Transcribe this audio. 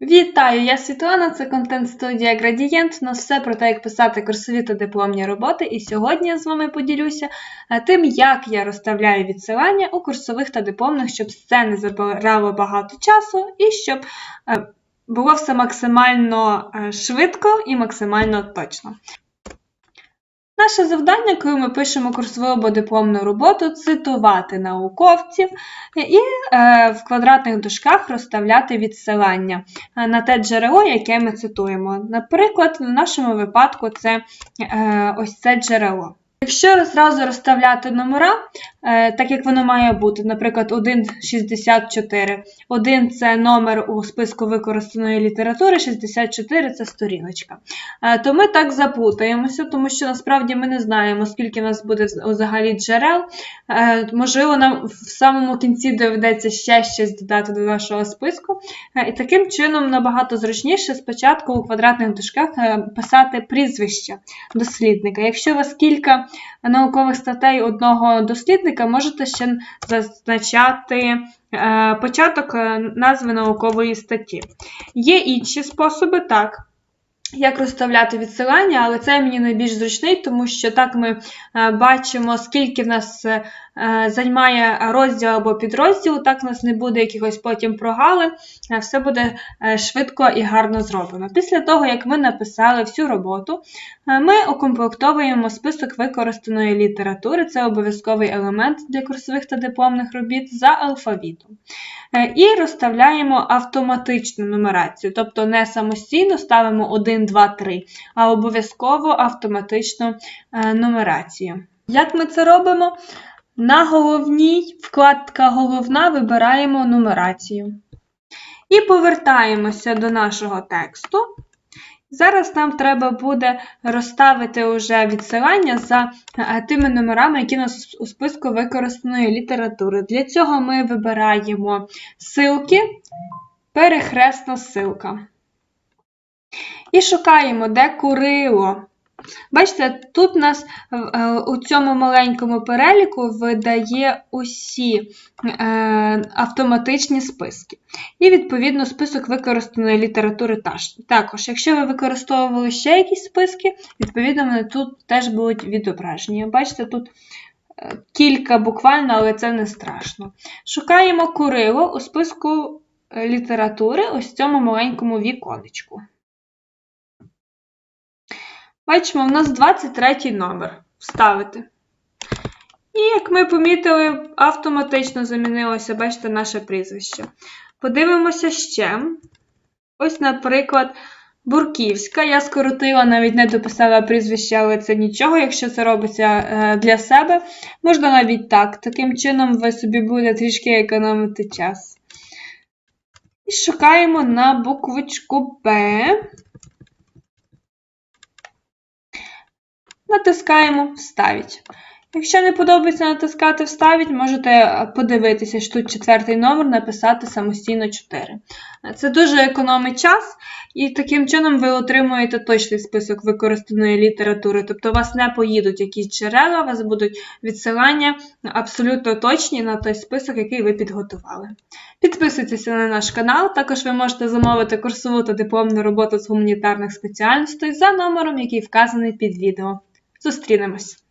Вітаю, я Світлана, це контент-студія Градієнт. У нас все про те, як писати курсові та дипломні роботи. І сьогодні я з вами поділюся е, тим, як я розставляю відсилання у курсових та дипломних, щоб це не забирало багато часу і щоб е, було все максимально е, швидко і максимально точно. Наше завдання, коли ми пишемо курсову або дипломну роботу, цитувати науковців і е, в квадратних дужках розставляти відсилання е, на те джерело, яке ми цитуємо. Наприклад, в нашому випадку це е, ось це джерело. Якщо зразу розставляти номера, так як воно має бути, наприклад, 1,64. 1 це номер у списку використаної літератури, 64 це сторіночка. Е, То ми так заплутаємося, тому що насправді ми не знаємо, скільки в нас буде взагалі джерел. Е, Можливо, нам в самому кінці доведеться ще щось додати до нашого списку. Е, І таким чином набагато зручніше спочатку у квадратних дужках е, писати прізвище дослідника. Якщо у вас кілька наукових статей одного дослідника, можете ще зазначати е, початок е, назви наукової статті. Є інші способи, так. Як розставляти відсилання, але це мені найбільш зручний, тому що так ми е, бачимо, скільки в нас займає розділ або підрозділ, так в нас не буде якихось потім прогалин, е, все буде е, швидко і гарно зроблено. Після того, як ми написали всю роботу, е, ми укомплектовуємо список використаної літератури, це обов'язковий елемент для курсових та дипломних робіт за алфавітом. Е, І розставляємо автоматичну нумерацію, тобто не самостійно ставимо 1, 2, 3, а обов'язково автоматичну е, нумерацію. Як ми це робимо? На головній вкладка Головна вибираємо нумерацію. І повертаємося до нашого тексту. Зараз нам треба буде розставити уже відсилання за е, тими номерами, які у нас у списку використаної літератури. Для цього ми вибираємо ссылки, перехресна ссылка. І шукаємо, де курило. Бачите, тут нас е, у цьому маленькому переліку видає усі е, автоматичні списки. І, відповідно, список використаної літератури також. Якщо ви використовували ще якісь списки, відповідно, вони тут теж будуть відображені. Бачите, тут е, кілька буквально, але це не страшно. Шукаємо курило у списку е, літератури ось в цьому маленькому віконечку. Бачимо, в нас 23 номер. Вставити. І, як ми помітили, автоматично замінилося, бачите, наше прізвище. Подивимося ще. Ось, наприклад, Бурківська. Я скоротила, навіть не дописала прізвище, але це нічого, якщо це робиться е, для себе. Можна навіть так. Таким чином, ви собі будете трішки економити час. І шукаємо на буквочку Б. Натискаємо Вставить. Якщо не подобається натискати Вставить, можете подивитися, що тут четвертий номер, написати самостійно 4. Це дуже економить час, і таким чином ви отримуєте точний список використаної літератури. Тобто у вас не поїдуть якісь джерела, у вас будуть відсилання абсолютно точні на той список, який ви підготували. Підписуйтеся на наш канал, також ви можете замовити курсову та дипломну роботу з гуманітарних спеціальностей за номером, який вказаний під відео. Зустрінемось!